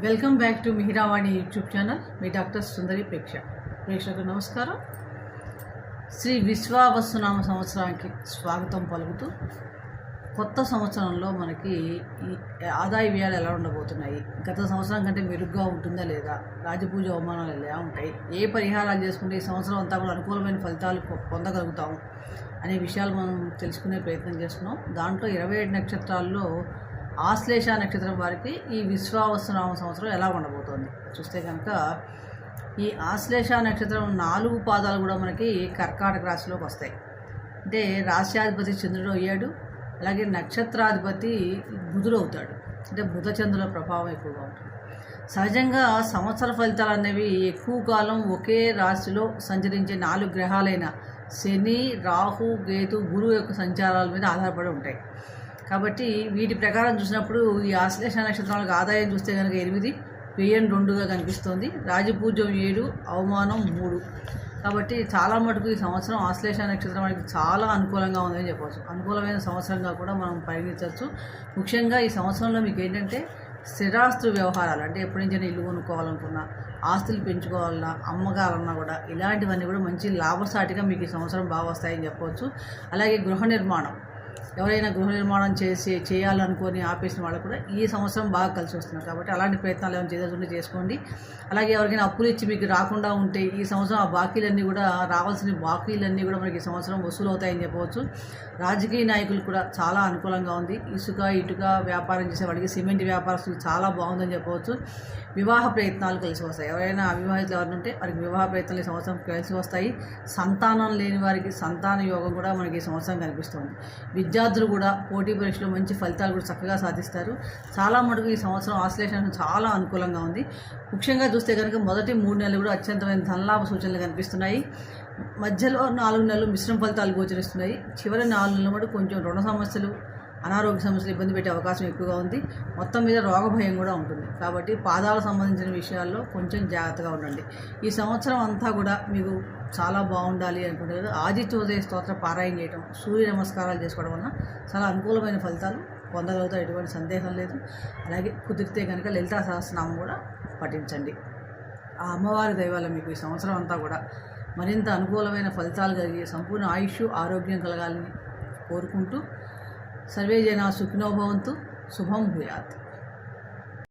Welcome back to Mihiravani YouTube channel. Me doctor Sundari ప్రేక్ష. ప్రేక్షకు నమస్కారం. శ్రీ విశ్వావసునామ సంవత్సరానికి స్వాగతం పలుకుతూ కొత్త సంవత్సరంలో మనకి ఈ ఆదాయ వ్యయాలు ఎలా ఉండబోతున్నాయి? గత సంవత్సరం కంటే మెరుగ్గా ఉంటుందా లేదా? రాజపూజ అవమానాలు ఎలా ఉంటాయి? ఏ పరిహారాలు చేసుకుంటే ఈ సంవత్సరం అంతా కూడా అనుకూలమైన ఫలితాలు పొందగలుగుతాము? అనే విషయాలు మనం తెలుసుకునే ప్రయత్నం చేస్తున్నాం. దాంట్లో ఇరవై ఏడు నక్షత్రాల్లో ఆశ్లేష నక్షత్రం వారికి ఈ విశ్వావసునామ సంవత్సరం ఎలా ఉండబోతోంది? చూస్తే కనుక ఈ ఆశ్లేష నక్షత్రం నాలుగు పాదాలు కూడా మనకి కర్కాటక రాశిలోకి వస్తాయి. అంటే రాశ్యాధిపతి చంద్రుడు అయ్యాడు అలాగే నక్షత్రాధిపతి బుధుడు అవుతాడు. అంటే బుధ చంద్రుల ప్రభావం ఎక్కువగా ఉంటుంది. సహజంగా సంవత్సర ఫలితాలు అనేవి ఎక్కువ కాలం ఒకే రాశిలో సంచరించే నాలుగు గ్రహాలైన శని రాహు కేతు గురువు యొక్క సంచారాల మీద ఆధారపడి ఉంటాయి. కాబట్టి వీటి ప్రకారం చూసినప్పుడు ఈ ఆశ్లేష నక్షత్రాలకు ఆదాయం చూస్తే కనుక ఎనిమిది వ్యయం రెండుగా కనిపిస్తోంది. రాజపూజ్యం ఏడు అవమానం మూడు. కాబట్టి చాలా మటుకు ఈ సంవత్సరం ఆశ్లేష నక్షత్రం మనకి చాలా అనుకూలంగా ఉందని చెప్పవచ్చు. అనుకూలమైన సంవత్సరంగా కూడా మనం పరిగణించవచ్చు. ముఖ్యంగా ఈ సంవత్సరంలో మీకు ఏంటంటే స్థిరాస్తు వ్యవహారాలు అంటే ఎప్పటి నుంచైనా ఇల్లు కొనుక్కోవాలనుకున్నా ఆస్తులు పెంచుకోవాలన్నా అమ్మగాలన్నా కూడా ఇలాంటివన్నీ కూడా మంచి లాభసాటిగా మీకు ఈ సంవత్సరం బాగా వస్తాయని చెప్పవచ్చు. అలాగే గృహ నిర్మాణం. ఎవరైనా గృహ నిర్మాణం చేసి చేయాలనుకొని ఆపేసిన వాళ్ళు కూడా ఈ సంవత్సరం బాగా కలిసి వస్తున్నారు. కాబట్టి అలాంటి ప్రయత్నాలు ఏమైనా చేయాల్సి చేసుకోండి. అలాగే ఎవరికైనా అప్పులు ఇచ్చి మీకు రాకుండా ఉంటే ఈ సంవత్సరం ఆ బాకీలన్నీ కూడా రావాల్సిన బాకీలన్నీ కూడా మనకి ఈ సంవత్సరం వసూలు అవుతాయని చెప్పవచ్చు. రాజకీయ నాయకులు కూడా చాలా అనుకూలంగా ఉంది. ఇసుక ఇటుక వ్యాపారం చేసే సిమెంట్ వ్యాపారస్తులు చాలా బాగుందని చెప్పవచ్చు. వివాహ ప్రయత్నాలు కలిసి వస్తాయి. ఎవరైనా అవివాహితులు ఎవరైనా ఉంటే వారికి వివాహ ప్రయత్నాలు ఈ సంవత్సరం కలిసి వస్తాయి. సంతానం లేని వారికి సంతాన యోగం కూడా మనకి ఈ సంవత్సరం కనిపిస్తుంది. విద్యార్థులు కూడా పోటీ పరీక్షలో మంచి ఫలితాలు కూడా చక్కగా సాధిస్తారు. చాలా మటుకు ఈ సంవత్సరం ఆశ్లేషణ చాలా అనుకూలంగా ఉంది. ముఖ్యంగా చూస్తే కనుక మొదటి మూడు నెలలు కూడా అత్యంతమైన ధనలాభ సూచనలు కనిపిస్తున్నాయి. మధ్యలో నాలుగు నెలలు మిశ్రమ ఫలితాలు గోచరిస్తున్నాయి. చివరి నాలుగు నెలలు కూడా కొంచెం రుణ సమస్యలు అనారోగ్య సమస్యలు ఇబ్బంది పెట్టే అవకాశం ఎక్కువగా ఉంది. మొత్తం మీద రోగ భయం కూడా ఉంటుంది. కాబట్టి పాదాలకు సంబంధించిన విషయాల్లో కొంచెం జాగ్రత్తగా ఉండండి. ఈ సంవత్సరం అంతా కూడా మీకు చాలా బాగుండాలి అనుకుంటే ఆదిత్యోదయ స్తోత్ర పారాయణ చేయడం సూర్య నమస్కారాలు చేసుకోవడం వలన చాలా అనుకూలమైన ఫలితాలు పొందగలుగుతారు. ఎటువంటి సందేహం లేదు. అలాగే కుదిరితే కనుక లలితా సహస్రనామం కూడా పఠించండి. ఆ అమ్మవారి దైవాల మీకు ఈ సంవత్సరం అంతా కూడా మరింత అనుకూలమైన ఫలితాలు కలిగి సంపూర్ణ ఆయుష్ ఆరోగ్యం కలగాలని కోరుకుంటూ సర్వే జనా సుఖినో భవంతు. శుభం భూయాత్.